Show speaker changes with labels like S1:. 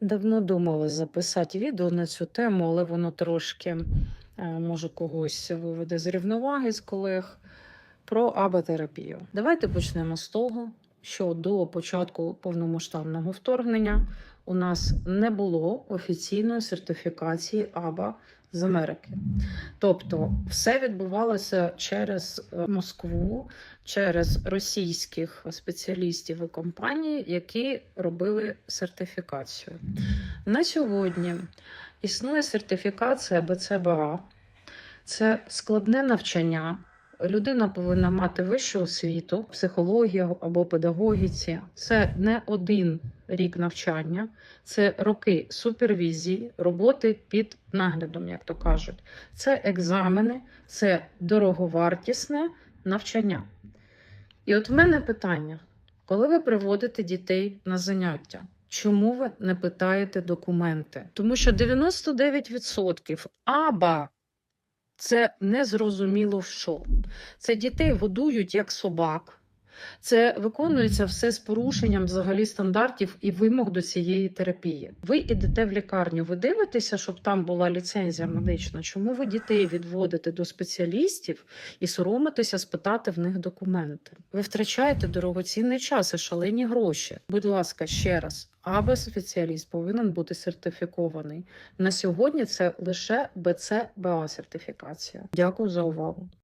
S1: Давно думала записати відео на цю тему, але воно трошки е, може когось виведе з рівноваги з колег про аботерапію. Давайте почнемо з того, що до початку повномасштабного вторгнення у нас не було офіційної сертифікації АБА з Америки. Тобто, все відбувалося через е, Москву, через російських спеціалістів і компаній, які робили сертифікацію. На сьогодні існує сертифікація БЦБА. Це складне навчання. Людина повинна мати вищу освіту, психологію або педагогіці. Це не один рік навчання, це роки супервізії, роботи під наглядом, як то кажуть. Це екзамени, це дороговартісне навчання. І от в мене питання: коли ви приводите дітей на заняття, чому ви не питаєте документи? Тому що 99% аба це незрозуміло що. Це дітей годують як собак. Це виконується все з порушенням взагалі стандартів і вимог до цієї терапії. Ви ідете в лікарню, ви дивитеся, щоб там була ліцензія медична. Чому ви дітей відводите до спеціалістів і соромитеся спитати в них документи? Ви втрачаєте дорогоцінний час і шалені гроші. Будь ласка, ще раз. АБ спеціаліст повинен бути сертифікований. На сьогодні це лише БЦ БА сертифікація. Дякую за увагу.